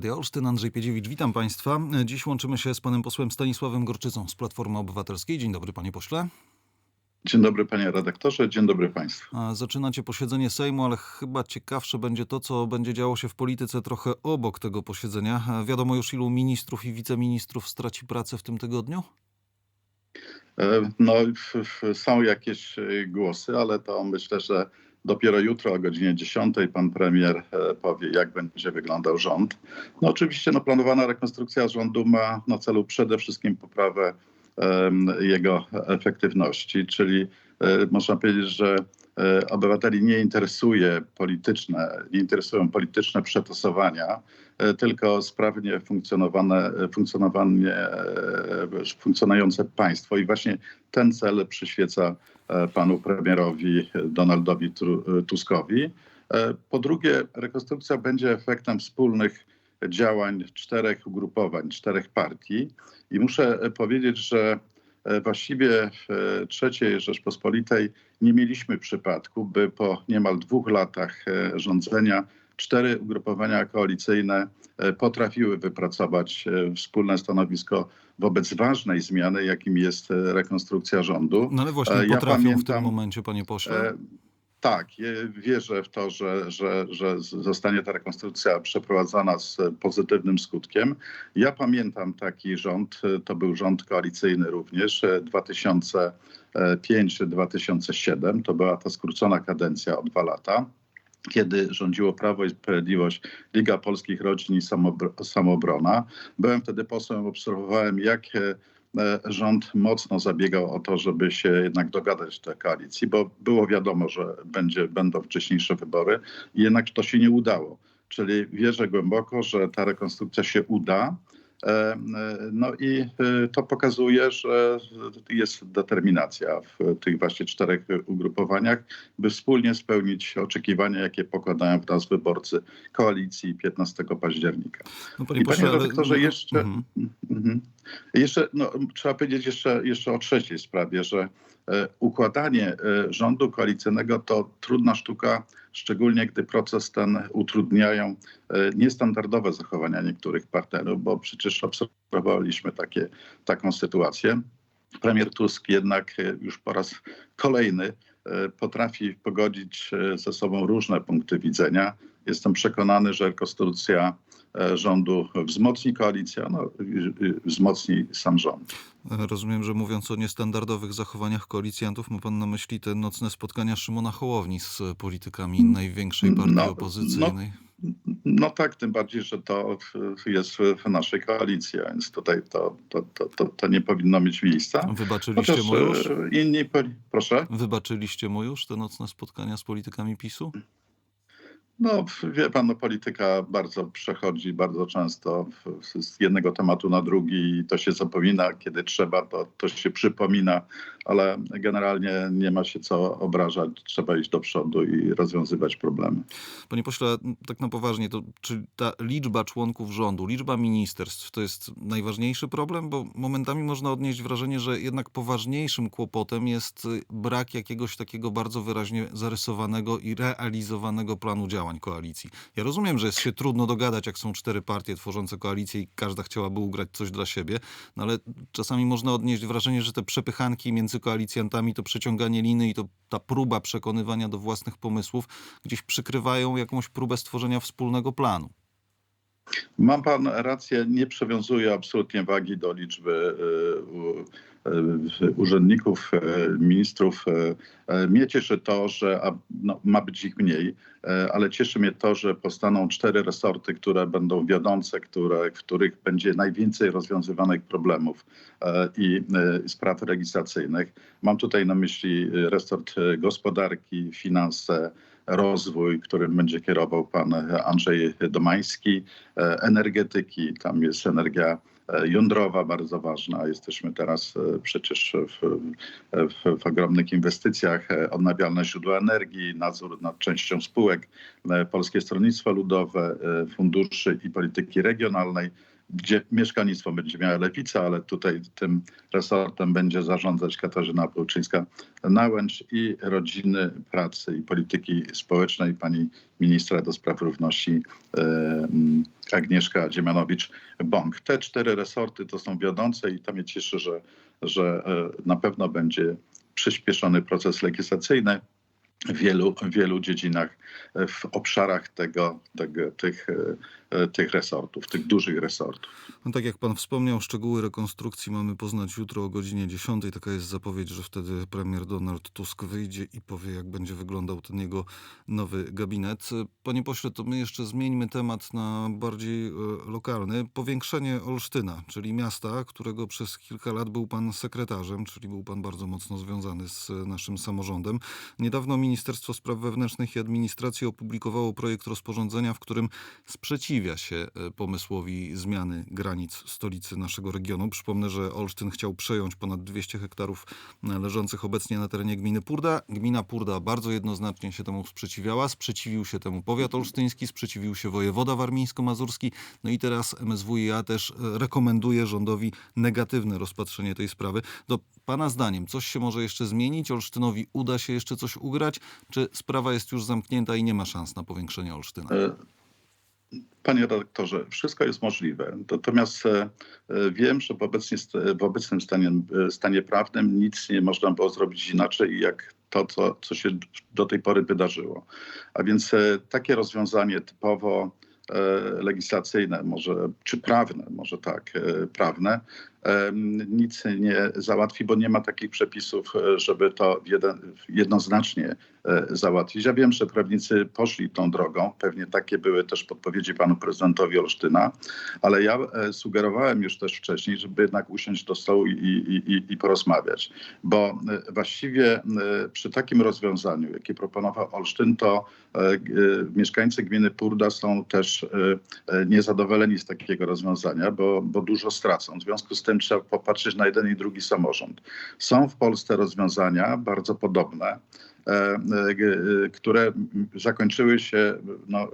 Radio Olsztyn, Andrzej Piedziewicz, witam Państwa. Dziś łączymy się z panem posłem Stanisławem Gorczycą z Platformy Obywatelskiej. Dzień dobry panie pośle. Dzień dobry panie redaktorze, dzień dobry państwu. Zaczynacie posiedzenie Sejmu, ale chyba ciekawsze będzie to, co będzie działo się w polityce trochę obok tego posiedzenia. Wiadomo już ilu ministrów i wiceministrów straci pracę w tym tygodniu? E, No, są jakieś e, głosy, ale to myślę, że dopiero jutro o godzinie 10 pan premier e, powie, jak będzie wyglądał rząd. No oczywiście no, planowana rekonstrukcja rządu ma na celu przede wszystkim poprawę em, jego efektywności, czyli e, można powiedzieć, że e, obywateli nie interesuje polityczne, nie interesują polityczne przetasowania, tylko sprawnie funkcjonowane, funkcjonowanie, funkcjonujące państwo. I właśnie ten cel przyświeca panu premierowi Donaldowi Tru- Tuskowi. E, Po drugie, rekonstrukcja będzie efektem wspólnych działań czterech ugrupowań, czterech partii. I muszę e, powiedzieć, że e, właściwie w e, trzeciej Rzeczpospolitej nie mieliśmy przypadku, by po niemal dwóch latach e, rządzenia cztery ugrupowania koalicyjne e, potrafiły wypracować e, wspólne stanowisko wobec ważnej zmiany, jakim jest e, rekonstrukcja rządu. No ale właśnie ja potrafią w tym pamiętam, momencie, panie pośle. Tak, wierzę w to, że, że, że zostanie ta rekonstrukcja przeprowadzona z pozytywnym skutkiem. Ja pamiętam taki rząd, to był rząd koalicyjny również, e, 2005-2007, to była ta skrócona kadencja o dwa lata kiedy rządziło Prawo i Sprawiedliwość, Liga Polskich Rodzin i Samobr- Samobrona. Byłem wtedy posłem, obserwowałem jak e, e, rząd mocno zabiegał o to, żeby się jednak dogadać do koalicji, bo było wiadomo, że będzie, będą wcześniejsze wybory i jednak to się nie udało. Czyli wierzę głęboko, że ta rekonstrukcja się uda. E, No i e, to pokazuje, że jest determinacja w tych właśnie czterech ugrupowaniach, by wspólnie spełnić oczekiwania, jakie pokładają w nas wyborcy koalicji 15 października. No, panie I panie pośle, ale- redaktorze, jeszcze, Mhm. Mhm. Jeszcze no, trzeba powiedzieć jeszcze, jeszcze o trzeciej sprawie, że e, układanie rządu koalicyjnego to trudna sztuka, szczególnie gdy proces ten utrudniają e, niestandardowe zachowania niektórych partnerów, bo przecież obserwowaliśmy takie, taką sytuację. Premier Tusk jednak e, już po raz kolejny e, potrafi pogodzić ze sobą różne punkty widzenia. Jestem przekonany, że rekonstrukcja e, rządu wzmocni koalicję, no, wzmocni sam rząd. Rozumiem, że mówiąc o niestandardowych zachowaniach koalicjantów, ma pan na myśli te nocne spotkania Szymona Hołowni z politykami największej partii No, opozycyjnej. No tak, tym bardziej, że to jest w naszej koalicji, więc tutaj to, to, to, to, to nie powinno mieć miejsca. Wybaczyliście Chociaż mu już? e, inni, proszę. Wybaczyliście mu już te nocne spotkania z politykami PiSu? No, wie pan, no, polityka bardzo przechodzi bardzo często w, z jednego tematu na drugi i to się zapomina, kiedy trzeba, to, to się przypomina, ale generalnie nie ma się co obrażać, trzeba iść do przodu i rozwiązywać problemy. Panie pośle, tak na poważnie, to czy ta liczba członków rządu, liczba ministerstw to jest najważniejszy problem? Bo momentami można odnieść wrażenie, że jednak poważniejszym kłopotem jest y, brak jakiegoś takiego bardzo wyraźnie zarysowanego i realizowanego planu działań koalicji. Ja rozumiem, że jest się trudno dogadać, jak są cztery partie tworzące koalicję i każda chciałaby ugrać coś dla siebie, no ale czasami można odnieść wrażenie, że te przepychanki między koalicjantami, to przeciąganie liny i to ta próba przekonywania do własnych pomysłów gdzieś przykrywają jakąś próbę stworzenia wspólnego planu. Mam pan rację, nie przywiązuję absolutnie wagi do liczby u- y, urzędników, y, ministrów. Mnie cieszy to, że a, no, ma być ich mniej, ale cieszy mnie to, że powstaną cztery resorty, które będą wiodące, które, w których będzie najwięcej rozwiązywanych problemów i spraw legislacyjnych. Mam tutaj na myśli resort gospodarki, finanse, rozwój, którym będzie kierował pan Andrzej Domański, e, energetyki, tam jest energia e, jądrowa bardzo ważna. Jesteśmy teraz e, przecież w, w, w ogromnych inwestycjach, odnawialne źródła energii, nadzór nad częścią spółek, Polskie Stronnictwo Ludowe, funduszy i polityki regionalnej. Gdzie mieszkalnictwo będzie miała lewica, ale tutaj tym resortem będzie zarządzać Katarzyna Pełczyńska-Nałęcz i rodziny, pracy i polityki społecznej pani ministra do spraw równości e, m, Agnieszka Dziemianowicz-Bąk. Te cztery resorty to są wiodące i to mnie cieszy, że, że e, na pewno będzie przyspieszony proces legislacyjny w wielu, wielu dziedzinach, e, w obszarach tego, tego, tych, tych resortów, tych dużych resortów. No tak jak pan wspomniał, szczegóły rekonstrukcji mamy poznać jutro o godzinie 10. Taka jest zapowiedź, że wtedy premier Donald Tusk wyjdzie i powie, jak będzie wyglądał ten jego nowy gabinet. Panie pośle, to my jeszcze zmieńmy temat na bardziej e, lokalny. Powiększenie Olsztyna, czyli miasta, którego przez kilka lat był pan sekretarzem, czyli był pan bardzo mocno związany z e, naszym samorządem. Niedawno Ministerstwo Spraw Wewnętrznych i Administracji opublikowało projekt rozporządzenia, w którym sprzeciwia się e, pomysłowi zmiany granic stolicy naszego regionu. Przypomnę, że Olsztyn chciał przejąć ponad 200 hektarów e, leżących obecnie na terenie gminy Purda. Gmina Purda bardzo jednoznacznie się temu sprzeciwiała. Sprzeciwił się temu powiat olsztyński, sprzeciwił się wojewoda warmińsko-mazurski. No i teraz MSWiA też e, rekomenduje rządowi negatywne rozpatrzenie tej sprawy. Do pana zdaniem coś się może jeszcze zmienić? Olsztynowi uda się jeszcze coś ugrać? Czy sprawa jest już zamknięta i nie ma szans na powiększenie Olsztyna? Panie redaktorze, wszystko jest możliwe. Natomiast e, wiem, że w, obecnie, w obecnym stanie, e, stanie prawnym nic nie można było zrobić inaczej, jak to, co, co się do tej pory wydarzyło. A więc e, takie rozwiązanie typowo legislacyjne, może, czy prawne, może tak, prawne, nic nie załatwi, bo nie ma takich przepisów, e, żeby to jednoznacznie e, załatwić. Ja wiem, że prawnicy poszli tą drogą, pewnie takie były też podpowiedzi panu prezydentowi Olsztyna, ale ja e, sugerowałem już też wcześniej, żeby jednak usiąść do stołu i, i, i, porozmawiać, bo właściwie przy takim rozwiązaniu, jakie proponował Olsztyn, to mieszkańcy gminy Purda są też niezadowoleni z takiego rozwiązania, bo, bo dużo stracą. W związku z tym trzeba popatrzeć na jeden i drugi samorząd. Są w Polsce rozwiązania bardzo podobne, które m, zakończyły się no,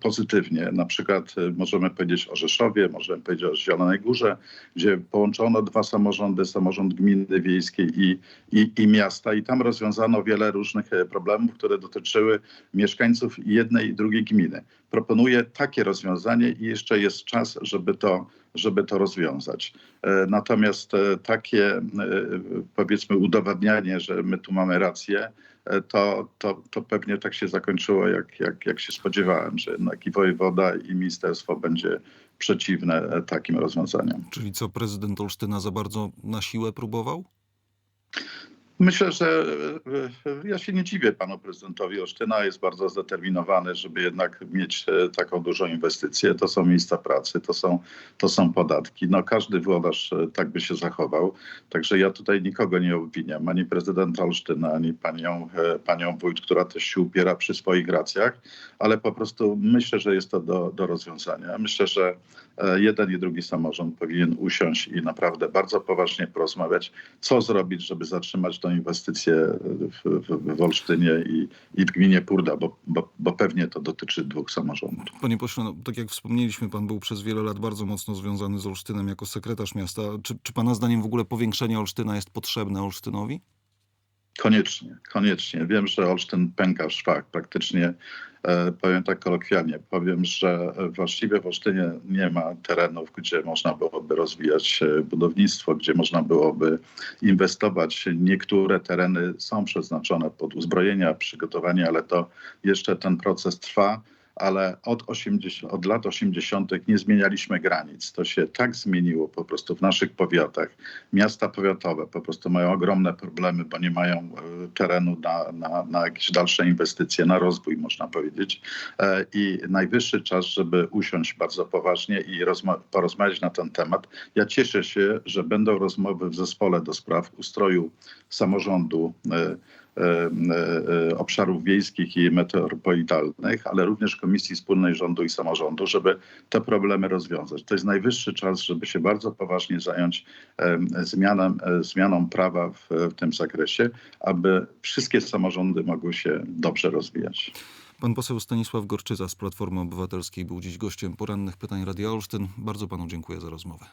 pozytywnie. Na przykład e, możemy powiedzieć o Rzeszowie, możemy powiedzieć o Zielonej Górze, gdzie połączono dwa samorządy, samorząd gminy wiejskiej i, i, i miasta i tam rozwiązano wiele różnych e, problemów, które dotyczyły mieszkańców jednej i drugiej gminy. Proponuję takie rozwiązanie i jeszcze jest czas, żeby to, żeby to rozwiązać. E, Natomiast e, takie e, powiedzmy udowadnianie, że my tu mamy rację, e, to, to, to pewnie tak się zakończyło, jak, jak, jak się spodziewałem, że jednak i wojewoda i ministerstwo będzie przeciwne e, takim rozwiązaniom. Czyli co, prezydent Olsztyna za bardzo na siłę próbował? Myślę, że e, ja się nie dziwię panu prezydentowi Olsztyna. Jest bardzo zdeterminowany, żeby jednak mieć e, taką dużą inwestycję. To są miejsca pracy, to są, to są podatki. No, każdy włodarz e, tak by się zachował. Także ja tutaj nikogo nie obwiniam. Ani prezydenta Olsztyna, ani panią, e, panią wójt, która też się upiera przy swoich racjach. Ale po prostu myślę, że jest to do, do rozwiązania. Myślę, że e, jeden i drugi samorząd powinien usiąść i naprawdę bardzo poważnie porozmawiać, co zrobić, żeby zatrzymać tę inwestycję w, w, w Olsztynie i, i w gminie Purda, bo, bo, bo pewnie to dotyczy dwóch samorządów. Panie pośle, no, tak jak wspomnieliśmy, pan był przez wiele lat bardzo mocno związany z Olsztynem jako sekretarz miasta. Czy, czy pana zdaniem w ogóle powiększenie Olsztyna jest potrzebne Olsztynowi? Koniecznie, koniecznie. Wiem, że Olsztyn pęka w szwach praktycznie. E, powiem tak kolokwialnie, powiem, że właściwie w Olsztynie nie ma terenów, gdzie można byłoby rozwijać e, budownictwo, gdzie można byłoby inwestować. Niektóre tereny są przeznaczone pod uzbrojenia, przygotowanie, ale to jeszcze ten proces trwa. Ale od, 80, od lat 80. nie zmienialiśmy granic. To się tak zmieniło po prostu w naszych powiatach. Miasta powiatowe po prostu mają ogromne problemy, bo nie mają e, terenu na, na, na jakieś dalsze inwestycje, na rozwój, można powiedzieć. E, I najwyższy czas, żeby usiąść bardzo poważnie i rozma- porozmawiać na ten temat. Ja cieszę się, że będą rozmowy w zespole do spraw ustroju samorządu. e, obszarów wiejskich i metropolitalnych, ale również Komisji Wspólnej Rządu i Samorządu, żeby te problemy rozwiązać. To jest najwyższy czas, żeby się bardzo poważnie zająć em, zmianą, e, zmianą prawa w, w tym zakresie, aby wszystkie samorządy mogły się dobrze rozwijać. Pan poseł Stanisław Gorczyca z Platformy Obywatelskiej był dziś gościem porannych pytań Radia Olsztyn. Bardzo panu dziękuję za rozmowę.